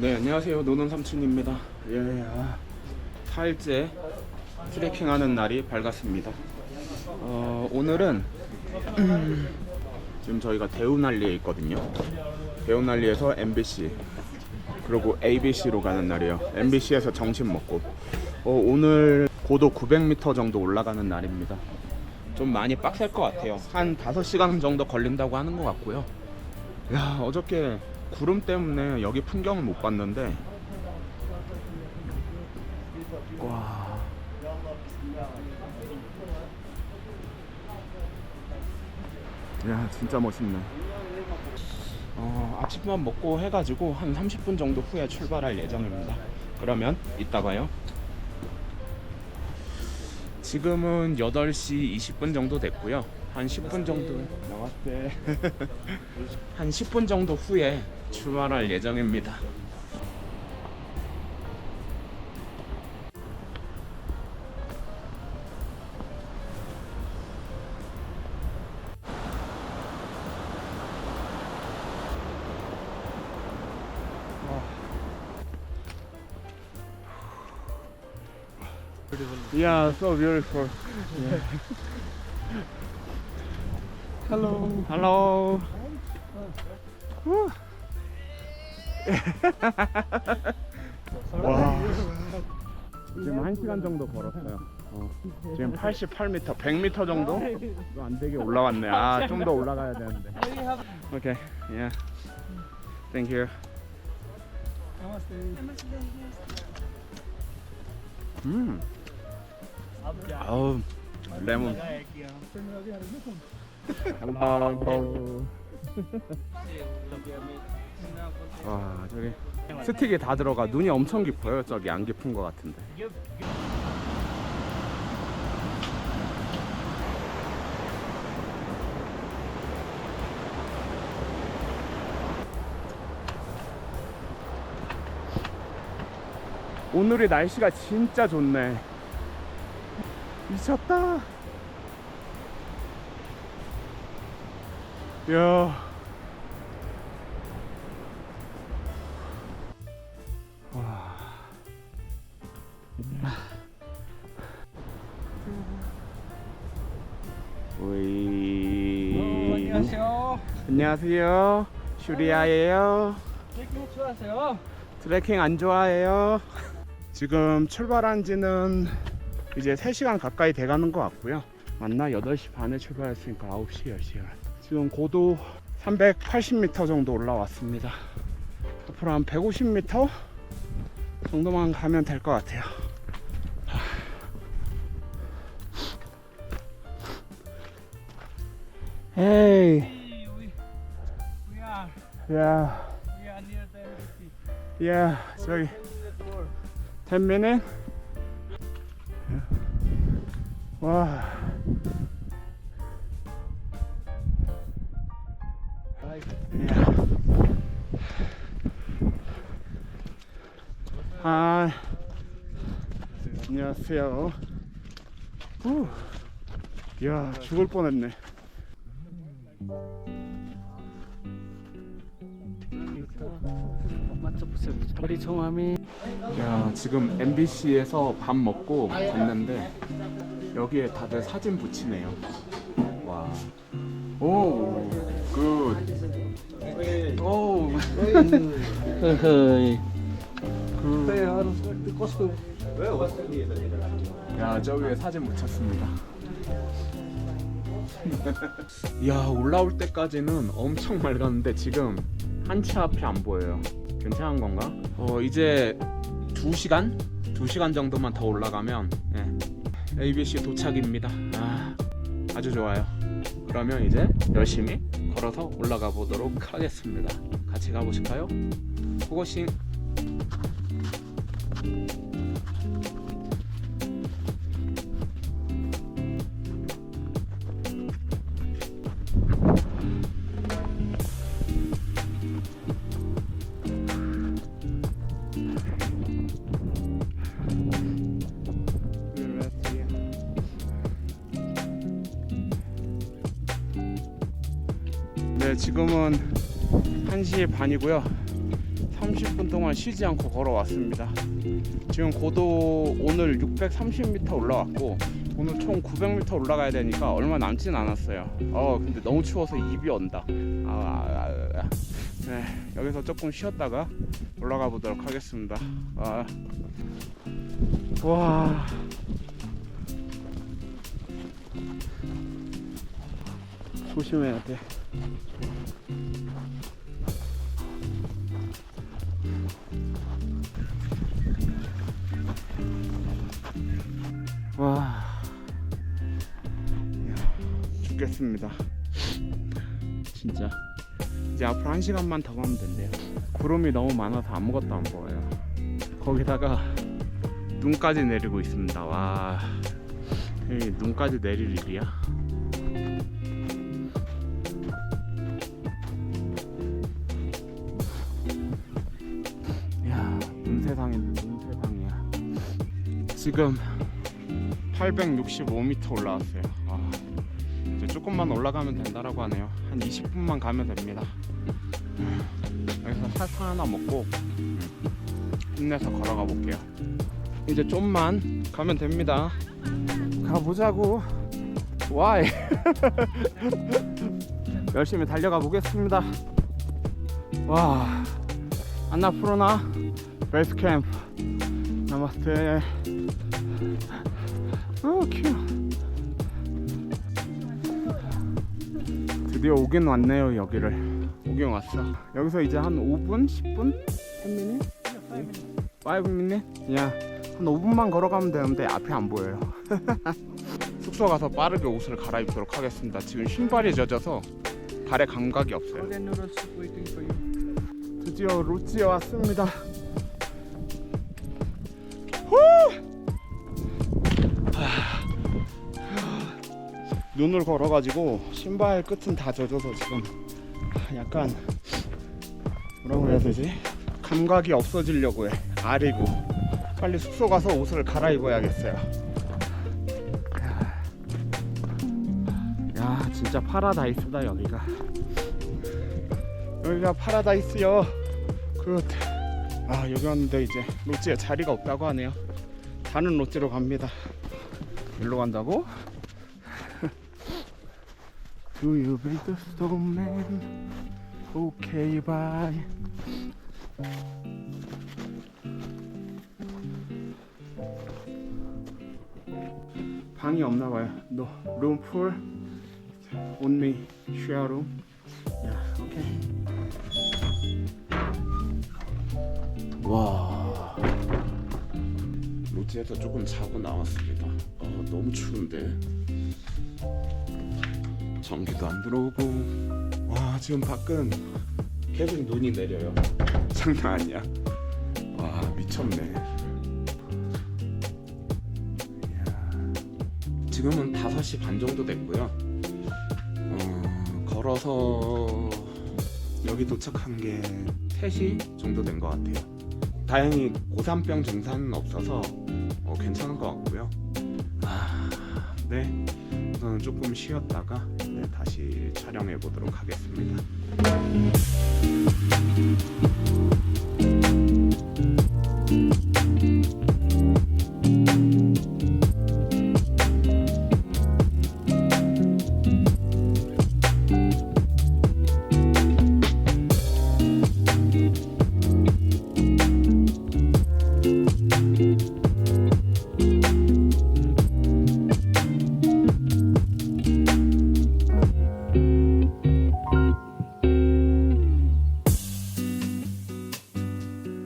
네 안녕하세요. 노는 삼촌입니다. 예 아, 4일째 트레킹하는 날이 밝았습니다. 어, 오늘은 음, 지금 저희가 대우날리에 있거든요. 대우날리에서 MBC 그리고 ABC로 가는 날이에요. MBC에서 점심 먹고. 어, 오늘 고도 900m 정도 올라가는 날입니다. 좀 많이 빡셀 것 같아요. 한 5시간 정도 걸린다고 하는 것 같고요. 야 어저께 구름 때문에 여기 풍경을 못 봤는데 와 야, 진짜 멋있네. 어, 아침밥 먹고 해가지고 한 30분 정도 후에 출발할 예정입니다. 그러면 이따 봐요. 지금은 8시 20분 정도 됐고요. 한 10분 정도 나왔대. 한 10분 정도 후에 출발할 예정입니다. Yeah, so beautiful. Yeah. Hello. Hello. 와. 지금 1시간 정도 걸었어요. 어, 지금 88m, 100m 정도? 이거 안 되게 올라왔네. 아, 좀 더 올라가야 되는데. 오케이. Yeah. Thank you. 음. 아우 레몬. 헬로. 와 저기 스틱이 다 들어가 눈이 엄청 깊어요. 저기 안 깊은 것 같은데. 오늘의 날씨가 진짜 좋네. 미쳤다. 야. 와. 오이. 안녕하세요. 안녕하세요. 슈리아예요. 트레킹 좋아하세요? 트레킹 안 좋아해요. 지금 출발한 지는 이제 3시간 가까이 돼가는 것 같고요. 맞나? 8시 반에 출발했으니까 9시, 10시간. 지금 고도 380m 정도 올라왔습니다. 앞으로 한 150m 정도만 가면 될 것 같아요. are 야. 야, 저기 The door. 10 minutes? 와. 아, 안녕하세요. 후. 야, 죽을 뻔했네. 머리 정함이. 야, 지금 MBC에서 밥 먹고 갔는데 여기에 다들 사진 붙이네요. 와. 오, 굿. 오, 굿. 야, 저 위에 사진 붙였습니다. 야, 올라올 때까지는 엄청 맑았는데 지금 한치 앞이 안 보여요. 괜찮은 건가? 어, 이제 2시간? 2시간 정도만 더 올라가면 예, ABC 도착입니다. 아, 아주 좋아요. 그러면 이제 열심히 걸어서 올라가 보도록 하겠습니다. 같이 가보실까요? 고고싱. 네, 지금은 1시 반이고요. 30분 동안 쉬지 않고 걸어왔습니다. 지금 고도 오늘 630m 올라왔고 오늘 총 900m 올라가야 되니까 얼마 남진 않았어요. 어 근데 너무 추워서 입이 온다. 아, 아, 아. 네, 여기서 조금 쉬었다가 올라가 보도록 하겠습니다. 아. 와. 조심해야 돼. 와. 죽겠습니다. 진짜. 이제 앞으로 한 시간만 더 가면 된대요. 구름이 너무 많아서 아무것도 안 보여요. 거기다가 눈까지 내리고 있습니다. 와. 이 눈까지 내릴 일이야? 야, 지금 865m 올라왔어요. 아, 이제 조금만 올라가면 된다라고 하네요. 한 20분만 가면 됩니다. 음, 여기서 사탕 하나 먹고 음, 힘내서 걸어가 볼게요. 이제 좀만 가면 됩니다. 가보자고. 와이. 열심히 달려가 보겠습니다. 와. 안나푸르나 베이스 캠프. 나마스테. 오 큐. 드디어 오긴 왔네요 여기를. 오긴 왔어. 여기서 이제 한 5분, 10분, 10미니, 5미니. 야, 한 5분만 걸어가면 되는데 앞이 안 보여요. 숙소 가서 빠르게 옷을 갈아입도록 하겠습니다. 지금 신발이 젖어서 발에 감각이 없어요. 드디어 로찌에 왔습니다. 눈을 걸어가지고 신발 끝은 다 젖어서 지금 약간 뭐라고 해야 되지? 감각이 없어지려고 해. 아리고 빨리 숙소 가서 옷을 갈아입어야겠어요. 야 진짜 파라다이스다 여기가. 여기가 파라다이스요. 그, 아 여기 왔는데 이제 롯지에 자리가 없다고 하네요. 다른 롯지로 갑니다. 일로 간다고? Do you build the snowman? Okay, bye. 방이 없나 봐요. No room for only share room. 야, 오케이. 와. 롯지에서 조금 자고 나왔습니다. 어, 너무 추운데. 전기도 안 들어오고. 와, 지금 밖은 계속 눈이 내려요. 장난 아니야. 와, 미쳤네. 지금은 5시 반 정도 됐고요. 어, 걸어서 여기 도착한 게 3시 정도 된 것 같아요. 다행히 고산병 증상은 없어서 어, 괜찮은 것 같고요. 아, 네. 우선 조금 쉬었다가 네, 다시 촬영해 보도록 하겠습니다.